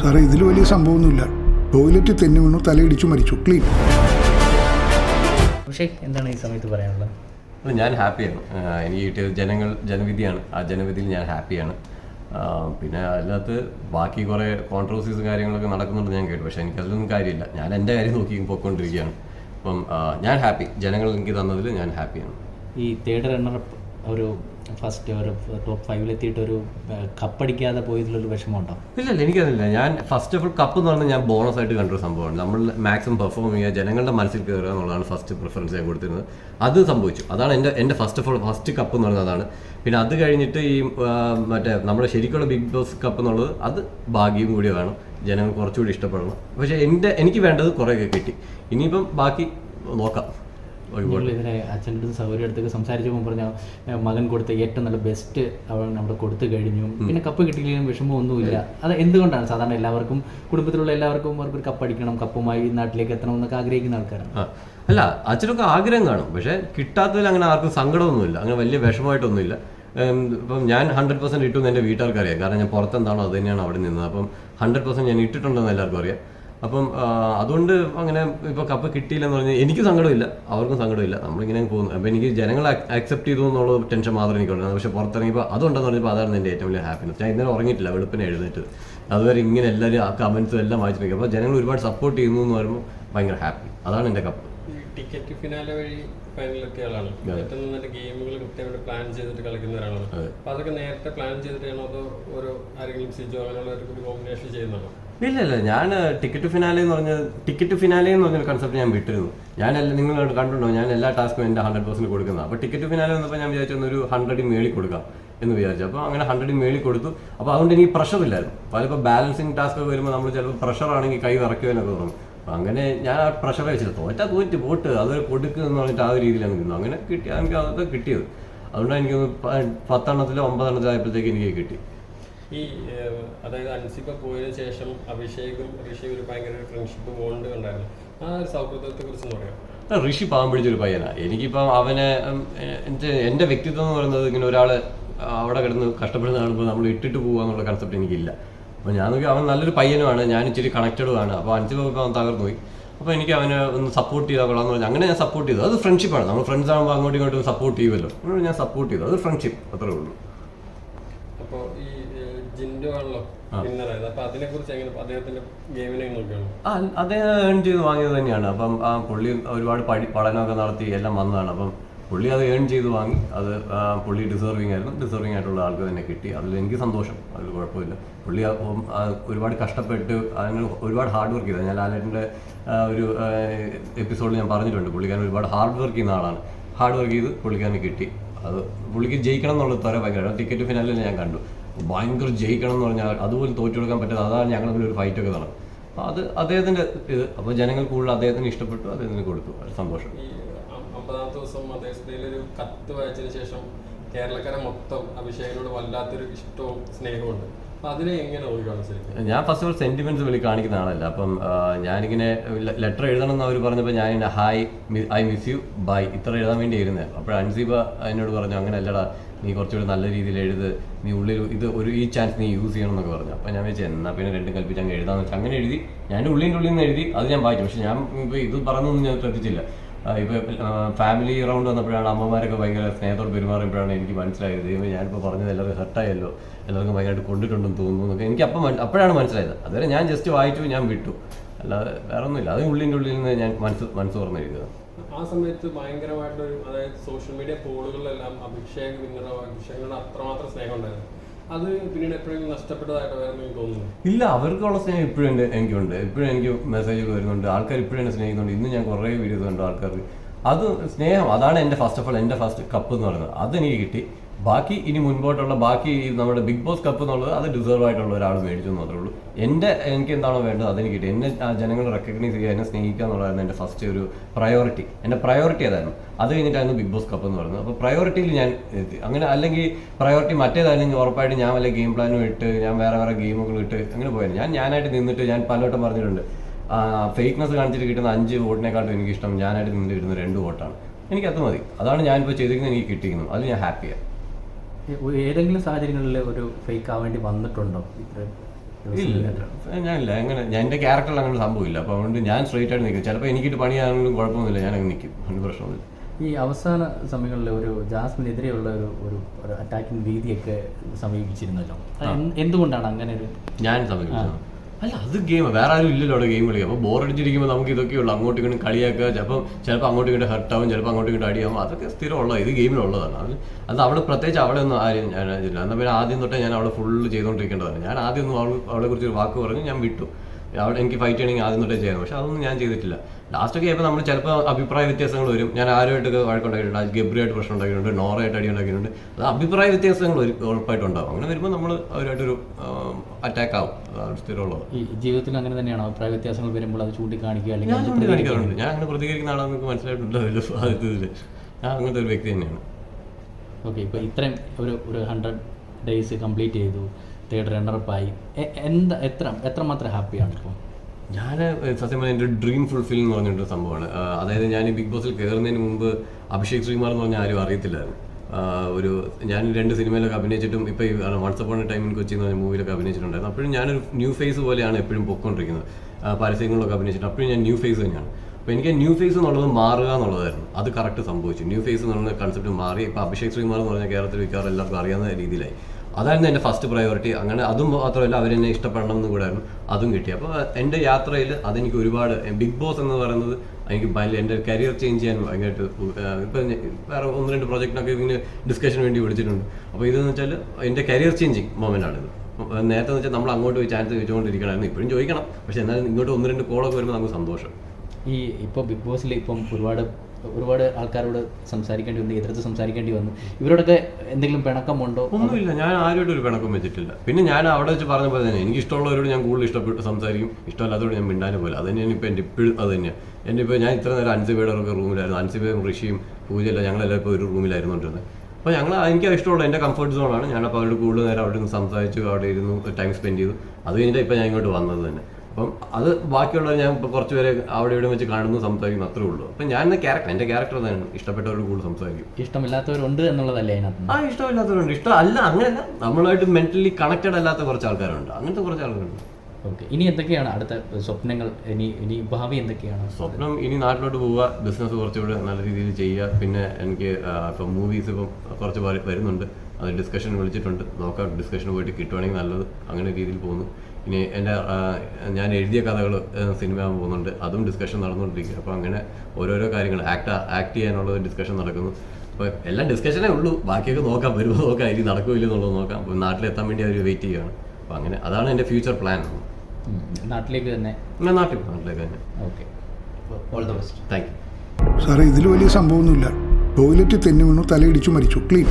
സാറേ ഇതിൽ വലിയ സംഭവമൊന്നുമില്ല. ടോയ്ലറ്റ് തെന്നു വീണു തലയിടിച്ചു മരിച്ചു. ക്ലീൻ പക്ഷേ എന്താണ് ഈ സമയത്ത് പറയാനുള്ളത്? അത് ഞാൻ ഹാപ്പിയാണ്. എനിക്ക് കിട്ടിയത് ജനങ്ങൾ ജനവിധിയാണ്. ആ ജനവിധിയിൽ ഞാൻ ഹാപ്പിയാണ്. പിന്നെ അതിനകത്ത് ബാക്കി കുറേ കോൺട്രവേഴ്സീസ് കാര്യങ്ങളൊക്കെ നടക്കുന്നുണ്ട് ഞാൻ കേട്ടു. പക്ഷേ എനിക്കതിലൊന്നും കാര്യമില്ല. ഞാൻ എന്റെ കാര്യം നോക്കി പോയിക്കൊണ്ടിരിക്കുകയാണ്. അപ്പം ഞാൻ ഹാപ്പി. ജനങ്ങൾ എനിക്ക് തന്നതിൽ ഞാൻ ഹാപ്പിയാണ്. ഈ തേർഡ് റണ്ണർ ഒരു ഫസ്റ്റ് ഒരു ടോപ്പ് ഫൈവിലെത്തിയിട്ട് ഒരു കപ്പടിക്കാതെ പോയതിലൊരു വിഷമമുണ്ടോ? ഇല്ല എനിക്കതില്ല. ഞാൻ ഫസ്റ്റ് ഓഫ് ഓൾ കപ്പ് എന്ന് പറഞ്ഞാൽ ഞാൻ ബോണസ് ആയിട്ട് കണ്ടൊരു സംഭവമാണ്. നമ്മൾ മാക്സിമം പെർഫോം ചെയ്യുക ജനങ്ങളുടെ മനസ്സിൽ കയറുക എന്നുള്ളതാണ് ഫസ്റ്റ് പ്രിഫറൻസ് ഞാൻ കൊടുത്തിരുന്നത്. അത് സംഭവിച്ചു. അതാണ് എന്റെ എന്റെ first of all first cup എന്ന് പറയുന്നത് പിന്നെ അത് കഴിഞ്ഞിട്ട് ഈ മറ്റേ നമ്മുടെ ശരിക്കുള്ള ബിഗ് ബോസ് കപ്പ് എന്നുള്ളത് അത് ഭാഗ്യം കൂടി വേണം. ജനങ്ങൾ കുറച്ചുകൂടി ഇഷ്ടപ്പെടണം. പക്ഷേ എന്റെ എനിക്ക് വേണ്ടത് കുറേയൊക്കെ കിട്ടി. ഇനിയിപ്പം ബാക്കി നോക്കാം. ഇതിനെ അച്ഛന്റെ അടുത്ത് സൗകര്യം അടുത്തൊക്കെ സംസാരിച്ചപ്പോൾ പറഞ്ഞ മകൻ കൊടുത്ത ഏറ്റവും നല്ല ബെസ്റ്റ് അവൻ നമ്മുടെ കൊടുത്തു കഴിഞ്ഞു. പിന്നെ കപ്പ് കിട്ടിയില്ലെങ്കിലും വിഷമമൊന്നുമില്ല അത് എന്തുകൊണ്ടാണ്? സാധാരണ എല്ലാവർക്കും കുടുംബത്തിലുള്ള എല്ലാവർക്കും അവർക്കൊരു കപ്പ് അടിക്കണം കപ്പുമായി നാട്ടിലേക്ക് എത്തണം എന്നൊക്കെ ആഗ്രഹിക്കുന്ന ആൾക്കാരാണ്. അല്ല അച്ഛനൊക്കെ ആഗ്രഹം കാണും. പക്ഷേ കിട്ടാത്തതിൽ അങ്ങനെ ആർക്കും സങ്കടമൊന്നുമില്ല. അങ്ങനെ വലിയ വിഷമമായിട്ടൊന്നുമില്ല. ഇപ്പം ഞാൻ ഹൺഡ്രഡ് പെർസെന്റ് ഇട്ടു എന്ന് എന്റെ വീട്ടുകാർക്ക് അറിയാം കാരണം ഞാൻ പുറത്തെന്താണോ അത് തന്നെയാണ് അവിടെ നിന്നത്. അപ്പം ഹൺഡ്രഡ് പെർസെന്റ് ഞാൻ ഇട്ടിട്ടുണ്ടെന്ന് എല്ലാവർക്കും അറിയാം. അപ്പം അതുകൊണ്ട് അങ്ങനെ ഇപ്പോൾ കപ്പ് കിട്ടിയില്ലെന്ന് പറഞ്ഞാൽ എനിക്ക് സങ്കടമില്ല. അവർക്കും സങ്കടമില്ല. നമ്മളിങ്ങനെ പോകുന്നു. അപ്പോൾ എനിക്ക് ജനങ്ങൾ ആക്സെപ്റ്റ് ചെയ്തു എന്നുള്ള ടെൻഷൻ മാത്രമേ എനിക്കുണ്ടായിരുന്നു പക്ഷേ പുറത്തിറങ്ങിയപ്പോൾ അതുണ്ടെന്ന് പറഞ്ഞപ്പോൾ അതാണ് എന്റെ ഏറ്റവും വലിയ ഹാപ്പിനെസ് ഞാൻ ഇന്നലെ ഉറങ്ങിയിട്ടില്ല. വെളുപ്പിനെ എഴുന്നേറ്റ്. അതുവരെ ഇങ്ങനെ എല്ലാവരും ആ കമൻസും എല്ലാം വായിച്ചു അപ്പോൾ ജനങ്ങൾ ഒരുപാട് സപ്പോർട്ട് ചെയ്യുന്നു എന്ന് പറയുമ്പോൾ ഭയങ്കര ഹാപ്പി അതാണ് എന്റെ കപ്പ്. ടിക്കറ്റ് ഫിനാലെ വഴി ഫൈനലിലെത്തിയ ആളാണ്. ഏറ്റവും നന്നായിട്ട് ഗെയിമുകൾ കൃത്യമായിട്ട് പ്ലാൻ ചെയ്തിട്ട് കളിക്കുന്ന ഒരാളാണ്. അപ്പൊ അതൊക്കെ നേരത്തെ പ്ലാൻ ചെയ്തിട്ടാണോ അതോ ഓരോ ആരെങ്കിലും സിജോ അങ്ങനെയുള്ള ഒരു കോമ്പിനേഷൻ ചെയ്യുന്നതാണോ? ഇല്ല ഇല്ല ഞാൻ ടിക്കറ്റ് ഫിനാലെ എന്ന് പറഞ്ഞ ടിക്കറ്റ് ഫിനാലെ എന്ന് പറഞ്ഞ കൺസെപ്റ്റ് ഞാൻ വിട്ടിരുന്നു. ഞാൻ എല്ലാം നിങ്ങൾ കണ്ടുണ്ടോ ഞാൻ എല്ലാ ടാസ്ക്കും എന്റെ ഹൺഡ്രഡ് പെർസെന്റ് കൊടുക്കുന്നത് അപ്പോൾ ടിക്കറ്റ് ഫിനാലെ വന്നപ്പോൾ ഞാൻ വിചാരിച്ചു ഒരു ഹൺഡ്രഡിൽ മേളിൽ കൊടുക്കാം എന്ന് വിചാരിച്ചു. അപ്പോൾ അങ്ങനെ ഹൺഡ്രഡിൽ മേളിൽ കൊടുത്തു. അപ്പോൾ അതുകൊണ്ട് എനിക്ക് പ്രഷർ ഇല്ലായിരുന്നു. പലപ്പോൾ ബാലൻസിങ് ടാസ്ക് വരുമ്പോൾ നമ്മൾ ചിലപ്പോൾ പ്രഷർ ആണെങ്കിൽ കൈ വിറയ്ക്കുവാനൊക്കെ തുടങ്ങും അപ്പോൾ അങ്ങനെ ഞാൻ ആ പ്രഷർ വെച്ചില്ല. തോറ്റാ തോറ്റ് പോട്ട് അതൊരു കൊടുക്കുക എന്ന് പറഞ്ഞിട്ട് ആ ഒരു രീതിയിലാണ് നിന്നു അങ്ങനെ കിട്ടി എനിക്ക് അതൊക്കെ കിട്ടിയത്. അതുകൊണ്ടാണ് എനിക്ക് പത്തെണ്ണത്തിലോ ഒമ്പതെണ്ണത്തിലോ ആയപ്പോഴത്തേക്ക് എനിക്ക് കിട്ടി. ഈ അതായത് അൻസിപ്പ പോയതിനു ശേഷം അഭിഷേകും ഋഷി ഒരു ഭയങ്കര ഫ്രണ്ട്ഷിപ്പ് ബോണ്ട് ഉണ്ടായിരുന്നു. ആ ഒരു സൗഹൃദത്തെ കുറിച്ച് പറയാം ഋഷി പാവം പിടിച്ചൊരു പയ്യനാണ് എനിക്കിപ്പം അവനെ എന്റെ എന്റെ എന്റെ വ്യക്തിത്വം എന്ന് പറയുന്നത് ഇങ്ങനെ ഒരാൾ അവിടെ കിടന്ന് കഷ്ടപ്പെടുന്ന കാണുമ്പോൾ നമ്മൾ ഇട്ടിട്ട് പോകുക എന്നുള്ള കൺസെപ്റ്റ് എനിക്കില്ല. അപ്പോൾ ഞാൻ നോക്കി അവൻ നല്ലൊരു പയ്യനുമാണ് ഞാൻ ഇച്ചിരി കണക്റ്റഡുമാണ് അപ്പോൾ അഞ്ച് അവൻ തകർന്നു പോയി. അപ്പോൾ എനിക്ക് അവനെ ഒന്ന് സപ്പോർട്ട് ചെയ്താൽ കൊള്ളാന്ന് പറഞ്ഞു. അങ്ങനെ ഞാൻ സപ്പോർട്ട് ചെയ്തു. അത് ഫ്രണ്ട്ഷിപ്പാണ് നമ്മൾ ഫ്രണ്ട്സ് ആകുമ്പോൾ അങ്ങോട്ടും ഇങ്ങോട്ടും സപ്പോർട്ട് ചെയ്യുമല്ലോ. ഞാൻ സപ്പോർട്ട് ചെയ്തു. അത് ഫ്രണ്ട്ഷിപ്പ് അത്രേ ഉള്ളൂ. അപ്പോൾ ഈ ജിൻഡോ ആണല്ലോ വിന്നറായത് അപ്പൊ അതിനെ കുറിച്ച് എങ്ങനെ അദ്ദേഹത്തിന്റെ ഗെയിമിനെ അദ്ദേഹം ഏൺ ചെയ്ത് വാങ്ങിയത് തന്നെയാണ്. അപ്പം ആ പുള്ളി ഒരുപാട് പഠി പഠനമൊക്കെ നടത്തി എല്ലാം വന്നതാണ്. അപ്പം പുള്ളി അത് ഏൺ ചെയ്ത് വാങ്ങി. അത് പുള്ളി ഡിസേർവിംഗ് ആയിരുന്നു. ഡിസേർവിംഗ് ആയിട്ടുള്ള ആൾക്ക് തന്നെ കിട്ടി. അതിൽ എനിക്ക് സന്തോഷം. അതിൽ കുഴപ്പമില്ല. പുള്ളി ഒരുപാട് കഷ്ടപ്പെട്ട് അതിന് ഒരുപാട് ഹാർഡ് വർക്ക് ചെയ്തത് ഞാൻ ലാലേട്ടന്റെ ഒരു എപ്പിസോഡിൽ ഞാൻ പറഞ്ഞിട്ടുണ്ട്. പുള്ളിക്കാരൻ ഒരുപാട് ഹാർഡ് വർക്ക് ചെയ്യുന്ന ആളാണ്. ഹാർഡ് വർക്ക് ചെയ്ത് പുള്ളിക്കാരന് കിട്ടി. അത് പുള്ളിക്ക് ജയിക്കണം എന്നുള്ള ത്വര ഭയങ്കര ടിക്കറ്റ് ഫിനാലിൽ ഞാൻ കണ്ടു. ഭയങ്കര ജയിക്കണം എന്ന് പറഞ്ഞാൽ അതുപോലും തോറ്റു കൊടുക്കാൻ പറ്റാതെ അതാണ് ഞങ്ങൾ തമ്മിൽ ഒരു ഫൈറ്റ് ഒക്കെ നടന്നത്. അപ്പോൾ അത് അദ്ദേഹത്തിന്റെ ഇത്. അപ്പോൾ ജനങ്ങൾ കൂടുതൽ അദ്ദേഹത്തിന് ഇഷ്ടപ്പെട്ടു അദ്ദേഹത്തിന് കൊടുത്തു. സന്തോഷം. ദിവസം കത്ത് വായിച്ചതിന് ശേഷം കേരളക്കാരെ മൊത്തം അഭിഷേകിനോട് വല്ലാത്തൊരു ഇഷ്ടവും സ്നേഹവും ഉണ്ട് ഞാൻ ഫസ്റ്റ് ഓഫ് ഓൾ സെന്റിമെന്റ്സ് വിളി കാണിക്കുന്ന ആളല്ല. അപ്പം ഞാനിങ്ങനെ ലെറ്റർ എഴുതണം എന്ന് അവർ പറഞ്ഞപ്പോൾ ഞാൻ ഇങ്ങനെ hi I miss you bye ഇത്ര എഴുതാൻ വേണ്ടി ഇരുന്നത് അപ്പോൾ അൻസീബ എന്നോട് പറഞ്ഞു അങ്ങനെ അല്ലടാ നീ കുറച്ചുകൂടി നല്ല രീതിയിൽ എഴുത്. നീ ഉള്ളിൽ ഇത് ഒരു ഈ ചാൻസ് നീ യൂസ് ചെയ്യണം എന്നൊക്കെ പറഞ്ഞു. അപ്പോൾ ഞാൻ വെച്ചാൽ എന്നാൽ പിന്നെ രണ്ടും കൽപ്പിച്ച് അങ്ങ് എഴുതാന്ന് വെച്ചാൽ അങ്ങനെ എഴുതി ഞാൻ ഉള്ളിന്റെ ഉള്ളിൽ നിന്ന് എഴുതി അത് ഞാൻ വായിച്ചു. പക്ഷേ ഞാൻ ഇപ്പോൾ ഇത് പറഞ്ഞൊന്നും ഞാൻ ശ്രദ്ധിച്ചില്ല. ഇപ്പോൾ ഫാമിലി റൗണ്ട് വന്നപ്പോഴാണ് അമ്മമാരൊക്കെ ഭയങ്കര സ്നേഹത്തോട് പെരുമാറിയപ്പോഴാണ് എനിക്ക് മനസ്സിലായത്. ദൈവം ഞാനിപ്പോൾ പറഞ്ഞത് എല്ലാവർക്കും ഹർട്ടായല്ലോ എല്ലാവർക്കും ഭയങ്കരമായിട്ട് കൊണ്ടിട്ടുണ്ടെന്ന് തോന്നുന്നു എന്നൊക്കെ എനിക്ക് അപ്പം അപ്പോഴാണ് മനസ്സിലായത്. അതുവരെ ഞാൻ ജസ്റ്റ് വായിച്ചു ഞാൻ വിട്ടു. അല്ലാതെ വേറെ ഒന്നുമില്ല അത് ഉള്ളിന്റെ ഉള്ളിൽ നിന്ന് ഞാൻ മനസ്സ് മനസ്സ് തുറന്ന് എഴുതുക ആ സമയത്ത് ഭയങ്കരമായിട്ടൊരു അതായത് സോഷ്യൽ മീഡിയ പോളുകളിലെല്ലാം അഭിഷേക് നിങ്ങളുടെ അഭിഷേകിനോട് അത്രമാത്രം സ്നേഹം ഉണ്ടായിരുന്നു. അത് പിന്നീട് എപ്പോഴെങ്കിലും നഷ്ടപ്പെട്ടതായിട്ട് തോന്നുന്നു ഇല്ല അവർക്കുള്ള സ്നേഹം ഇപ്പോഴും എന്റെ എനിക്കുണ്ട്. ഇപ്പോഴും എനിക്ക് മെസ്സേജ് ഒക്കെ വരുന്നുണ്ട്. ആൾക്കാർ ഇപ്പോഴും എന്നെ സ്നേഹിക്കുന്നുണ്ട്. ഇന്ന് ഞാൻ കുറേ വീഡിയോസ് ഉണ്ട് ആൾക്കാർ അത് സ്നേഹം അതാണ് എന്റെ ഫസ്റ്റ് ഓഫ് ഓൾ എന്റെ ഫസ്റ്റ് കപ്പ് എന്ന് പറയുന്നത്. അത് അതെനിക്ക് കിട്ടി. ബാക്കി ഇനി മുൻപോട്ടുള്ള ബാക്കി നമ്മുടെ ബിഗ് ബോസ് കപ്പ് എന്നുള്ളത് അത് ഡിസേർവ് ആയിട്ടുള്ള ഒരാൾ മേടിച്ചു എന്ന് മാത്രമേ ഉള്ളൂ. എന്റെ എനിക്ക് എന്താണോ വേണ്ടത് അതെനിക്ക് കിട്ടി. എന്നെ ജനങ്ങൾ റെക്കഗ്നൈസ് ചെയ്യുക എന്നെ സ്നേഹിക്കുക എന്നുള്ളതായിരുന്നു എന്റെ ഫസ്റ്റ് ഒരു പ്രയോറിറ്റി എന്റെ പ്രയോറിറ്റി അതായിരുന്നു അത് കഴിഞ്ഞിട്ടായിരുന്നു ബിഗ് ബോസ് കപ്പ് എന്ന് പറയുന്നത്. അപ്പോൾ പ്രയോറിറ്റിയിൽ ഞാൻ എത്തി. അങ്ങനെ അല്ലെങ്കിൽ പ്രയോറിറ്റി മറ്റേതായിരുന്നെങ്കിൽ ഉറപ്പായിട്ട് ഞാൻ വല്ല ഗെയിം പ്ലാനും ഇട്ട് ഞാൻ വേറെ വേറെ ഗെയിമുകൾ ഇട്ട് അങ്ങനെ പോയത് ഞാൻ ഞാനായിട്ട് നിന്നിട്ട് ഞാൻ പലവട്ടം പറഞ്ഞിട്ടുണ്ട്. ഫേക്ക്നെസ് കാണിച്ചിട്ട് കിട്ടുന്ന അഞ്ച് വോട്ടിനെക്കാട്ടും എനിക്കിഷ്ടം ഞാനായിട്ട് നിന്നിട്ട് കിട്ടുന്ന രണ്ട് വോട്ടാണ്. എനിക്ക് അത് മതി. അതാണ് ഞാനിപ്പോൾ ചെയ്തിരിക്കുന്നത് എനിക്ക് കിട്ടിയിരിക്കുന്നത്. അതിൽ ഞാൻ ഹാപ്പിയാണ് ഏതെങ്കിലും സാഹചര്യങ്ങളിൽ ഒരു ഫേക്ക് ആവേണ്ടി വന്നിട്ടുണ്ടോ? ഇത്രയും ഇല്ല. ഞാനില്ല. അങ്ങനെ ഞാൻ എന്റെ ക്യാരക്ടറിൽ അങ്ങനെ സംഭവമില്ല. അപ്പോൾ അതുകൊണ്ട് ഞാൻ സ്ട്രൈറ്റ് ആയിട്ട് നിൽക്കും. ചിലപ്പോൾ എനിക്കിട്ട് പണിയാണെങ്കിലും കുഴപ്പമൊന്നുമില്ല. ഞാൻ അങ്ങ് നിൽക്കും അതിന് പ്രശ്നമൊന്നുമില്ല ഈ അവസാന സമയങ്ങളിൽ ഒരു ജാസ്മിനെതിരെയുള്ള ഒരു ഒരു അറ്റാക്കിംഗ് രീതിയൊക്കെ സമീപിച്ചിരുന്നല്ലോ. എന്തുകൊണ്ടാണ് അങ്ങനെ ഒരു ഞാൻ സമീപിച്ചു അല്ല അത് ഗെയിം വേറെ ആരും ഇല്ലല്ലോ അവിടെ ഗെയിം കളിക്കുക അപ്പോൾ ബോറടിച്ചിരിക്കുമ്പോൾ നമുക്ക് ഇതൊക്കെ ഉള്ളൂ. അങ്ങോട്ടും ഇങ്ങോട്ടും കളിയാക്കുക. ചിലപ്പോൾ ചിലപ്പോൾ അങ്ങോട്ടും ഇങ്ങോട്ട് ഹർട്ടാവും ചിലപ്പോൾ അങ്ങോട്ടും ഇങ്ങോട്ട് അടിയാവും. അതൊക്കെ സ്ഥിരമുള്ള ഇത് ഗെയിമിലുള്ളതാണ് അത് അത് അവൾ പ്രത്യേകിച്ച് അവിടെ ഒന്നും ആരും ഞാൻ എന്നാൽ പിന്നെ ആദ്യം തൊട്ടേ ഞാൻ അവളെ ഫുള്ള് ചെയ്തുകൊണ്ടിരിക്കേണ്ടതാണ് ഞാൻ ആദ്യം ഒന്നും അവളെ കുറിച്ച് ഒരു വാക്ക് പറഞ്ഞു ഞാൻ വിട്ടു. അവിടെ എനിക്ക് ഫൈറ്റ് ചെയ്യണമെങ്കിൽ ആദ്യം തൊട്ടേ ചെയ്യാം പക്ഷെ അതൊന്നും ഞാൻ ചെയ്തിട്ടില്ല. ലാസ്റ്റ് ഒക്കെ ആയപ്പോൾ നമ്മൾ ചിലപ്പോൾ അഭിപ്രായ വ്യത്യാസങ്ങൾ വരും. ഞാൻ ആരുമായിട്ടൊക്കെ വഴക്കുണ്ടാക്കിയിട്ടുണ്ട്? ഗബ്രിയായിട്ട് പ്രശ്നം ഉണ്ടാക്കിയിട്ടുണ്ട്. നോറയായിട്ട് അടി ഉണ്ടാക്കിയിട്ടുണ്ട്. അത് അഭിപ്രായ വ്യത്യാസങ്ങൾ ഉറപ്പായിട്ടും ഉണ്ടാവും അങ്ങനെ വരുമ്പോൾ നമ്മൾ അവരായിട്ടൊരു അറ്റാക്ക് ആവും. സ്ഥിരമുള്ളത് ഈ ജീവിതത്തിൽ അങ്ങനെ തന്നെയാണ്? അഭിപ്രായ വ്യത്യാസങ്ങൾ വരുമ്പോൾ അത് ചൂണ്ടിക്കാണിക്കുക അല്ലെങ്കിൽ ഞാൻ അത് ഞാൻ അങ്ങനെ പ്രതികരിക്കുന്ന ആളാണെന്ന് നിങ്ങൾക്ക് മനസ്സിലായിട്ടുണ്ടല്ലോ സാധ്യതയില്ല. ഞാൻ അങ്ങനത്തെ ഒരു വ്യക്തി തന്നെയാണ്. ഓക്കെ ഇപ്പോൾ ഇത്രയും ഒരു ഒരു ഹൺഡ്രഡ് ഡേയ്സ് കംപ്ലീറ്റ് ചെയ്തു. തേർഡ് റണ്ണറപ്പായി. എന്താ എത്ര എത്രമാത്രം ഹാപ്പിയാണ് ഇപ്പോൾ ഞാൻ സത്യം പറഞ്ഞാൽ എന്റെ ഡ്രീം ഫുൾഫിൽ എന്ന് പറഞ്ഞിട്ടൊരു സംഭവമാണ്. അതായത് ഞാൻ ഈ ബിഗ് ബോസിൽ കയറുന്നതിന് മുമ്പ് അഭിഷേക് ശ്രീമാർ എന്ന് പറഞ്ഞാൽ ആരും അറിയത്തില്ലായിരുന്നു. ഒരു ഞാൻ രണ്ട് സിനിമയിലൊക്കെ അഭിനയിച്ചിട്ടും ഇപ്പോൾ ഈ വൺസ് അപ്പോൺ ടൈം കൊച്ചി എന്ന് പറഞ്ഞ മൂവിയിലൊക്കെ അഭിനയിച്ചിട്ടുണ്ടായിരുന്നു. അപ്പോഴും ഞാനൊരു ന്യൂ ഫേസ് പോലെയാണ് എപ്പോഴും പൊക്കോണ്ടിരിക്കുന്നത് പരസ്യങ്ങളിലൊക്കെ അഭിനയിച്ചിട്ട് അപ്പോഴും ഞാൻ ന്യൂ ഫേസ് തന്നെയാണ്. അപ്പോൾ എനിക്ക് ന്യൂ ഫേസ് എന്നുള്ളത് മാറുക എന്നുള്ളതായിരുന്നു. അത് കറക്റ്റ് സംഭവിച്ചു. ന്യൂ ഫേസ് എന്നുള്ള കൺസെപ്റ്റ് മാറി. ഇപ്പോൾ അഭിഷേക് ശ്രീമാർ എന്ന് പറഞ്ഞാൽ കേരളത്തിൽ മിക്കവാറും എല്ലാവർക്കും അറിയാവുന്ന രീതിയിലായി. അതായിരുന്നു എന്റെ ഫസ്റ്റ് പ്രയോറിറ്റി അങ്ങനെ അതും മാത്രമല്ല അവരെന്നെ ഇഷ്ടപ്പെടണം എന്ന് കൂടായിരുന്നു അതും കിട്ടി. അപ്പോൾ എന്റെ യാത്രയിൽ അതെനിക്ക് ഒരുപാട് ബിഗ് ബോസ് എന്ന് പറയുന്നത് എനിക്ക് എന്റെ കരിയർ ചേഞ്ച് ചെയ്യാൻ ഭയങ്കരമായിട്ട് ഇപ്പം വേറെ ഒന്ന് രണ്ട് പ്രോജക്റ്റിനൊക്കെ ഇങ്ങനെ ഡിസ്കഷന് വേണ്ടി വിളിച്ചിട്ടുണ്ട്. അപ്പോൾ ഇതെന്ന് വെച്ചാൽ എന്റെ കരിയർ ചേഞ്ചിങ് മൊമെന്റ് ആണിത് അപ്പോൾ നേരത്തെ എന്ന് വെച്ചാൽ നമ്മൾ അങ്ങോട്ട് പോയി ചാൻസ് ചോദിച്ചുകൊണ്ടിരിക്കണമായിരുന്നു. ഇപ്പോഴും ചോദിക്കണം. പക്ഷേ എന്നാലും ഇങ്ങോട്ട് ഒന്ന് രണ്ട് കോളൊക്കെ വരുമ്പോൾ നമുക്ക് സന്തോഷം. ഈ ഇപ്പോൾ ബിഗ് ബോസിൽ ഇപ്പം ഒരുപാട് ഒരുപാട് ആൾക്കാരോട് സംസാരിക്കേണ്ടി വന്നു എതിർത്ത് സംസാരിക്കേണ്ടി വന്നു. ഇവരോടൊക്കെ എന്തെങ്കിലും പിണക്കമുണ്ടോ? ഒന്നുമില്ല ഞാൻ ആരോടും ഒരു പിണക്കം വെച്ചിട്ടില്ല. പിന്നെ ഞാൻ അവിടെ വെച്ച് പറഞ്ഞ പോലെ തന്നെ എനിക്ക് ഇഷ്ടമുള്ളവരോട് ഞാൻ കൂടുതൽ ഇഷ്ടപ്പെട്ട് സംസാരിക്കും. ഇഷ്ടമല്ലാത്തവരോട് ഞാൻ മിണ്ടാനും പോലെ അത് തന്നെയാണ് ഇപ്പോൾ എന്റെ ഇപ്പോഴും അത് തന്നെയാണ് എന്റെ ഇപ്പോൾ ഞാൻ ഇത്ര നേരം അൻസിബയുടെ ഒക്കെ റൂമിലായിരുന്നു. അൻസിബയും ഋഷിയും പൂജയല്ല ഞങ്ങളെല്ലാം ഇപ്പോൾ ഒരു റൂമിലായിരുന്നുകൊണ്ടിരുന്നത്. അപ്പോൾ ഞങ്ങൾ എനിക്ക് ഇഷ്ടമുള്ള എന്റെ കംഫർട്ട് സോണാണ് ഞാനപ്പോൾ അവരോട് കൂടുതൽ നേരം അവിടെ നിന്ന് സംസാരിച്ചു അവിടെ ഇരുന്നു ടൈം സ്പെൻഡ് ചെയ്തു. അത് കഴിഞ്ഞിട്ട് ഇപ്പോൾ ഞാൻ ഇങ്ങോട്ട് വന്നത് തന്നെ. അപ്പം അത് ബാക്കിയുള്ളവർ ഞാൻ ഇപ്പോൾ കുറച്ച് പേരെ അവിടെ ഇവിടെ വെച്ച് കാണുന്നു സംസാരിക്കുന്നു അത്രേ ഉള്ളൂ. അപ്പം ഞാൻ ക്യാരക്ടർ എന്റെ ക്യാരക്ടർ തന്നെ ഇഷ്ടപ്പെട്ടവരോട് കൂടുതൽ സംസാരിക്കും. ഇഷ്ടമില്ലാത്തവരുണ്ട് എന്നുള്ളതല്ലേ അതിനകത്ത്? ആ ഇഷ്ടമില്ലാത്തവരുണ്ട്. ഇഷ്ടം അല്ല അങ്ങനെയല്ല. നമ്മളായിട്ട് മെന്റലി കണക്റ്റഡ് അല്ലാത്ത കുറച്ച് ആൾക്കാരുണ്ട്. അങ്ങനത്തെ കുറച്ച് ആൾക്കാരുണ്ട്. ഓക്കെ. ഇനി എന്തൊക്കെയാണ് അടുത്ത സ്വപ്നങ്ങൾ? ഇനി ഇനി ഭാവി എന്തൊക്കെയാണ്? സ്വപ്നം ഇനി നാട്ടിലോട്ട് പോവുക ബിസിനസ് കുറച്ചുകൂടെ നല്ല രീതിയിൽ ചെയ്യുക. പിന്നെ എനിക്ക് ഇപ്പം മൂവീസ് ഇപ്പം കുറച്ച് വരുന്നുണ്ട്. അത് ഡിസ്കഷൻ വിളിച്ചിട്ടുണ്ട്. നോക്കാം ഡിസ്കഷൻ പോയിട്ട് കിട്ടുവാണെങ്കിൽ നല്ലത്. അങ്ങനെ രീതിയിൽ പോകുന്നു. ഇനി എന്റെ ഞാൻ എഴുതിയ കഥകൾ സിനിമയാകാൻ പോകുന്നുണ്ട്. അതും ഡിസ്കഷൻ നടന്നുകൊണ്ടിരിക്കുക അപ്പോൾ അങ്ങനെ ഓരോരോ കാര്യങ്ങൾ ആക്ട് ആക്ട് ചെയ്യാനുള്ള ഡിസ്കഷൻ നടക്കുന്നു. അപ്പോൾ എല്ലാം ഡിസ്കഷനേ ഉള്ളൂ. ബാക്കിയൊക്കെ നോക്കാം. വരുമ്പോൾ നോക്കാം. ഇനി നടക്കുമോ എന്നുള്ളത് നോക്കാം. അപ്പോൾ നാട്ടിലെത്താൻ വേണ്ടി അവർ വെയിറ്റ് ചെയ്യുകയാണ്. അപ്പോൾ അങ്ങനെ അതാണ് എന്റെ ഫ്യൂച്ചർ പ്ലാൻ. നാട്ടിലേക്ക് തന്നെ? ഞാൻ നാട്ടിൽ നാട്ടിലേക്ക് തന്നെ. Okay. All the best thank you സാറേ ഇതിൽ വലിയ സംഭവമൊന്നുമില്ല. ടോയ്ലറ്റ് തെന്നി വീണു തലയിടിച്ചു മരിച്ചു. ക്ലീൻ.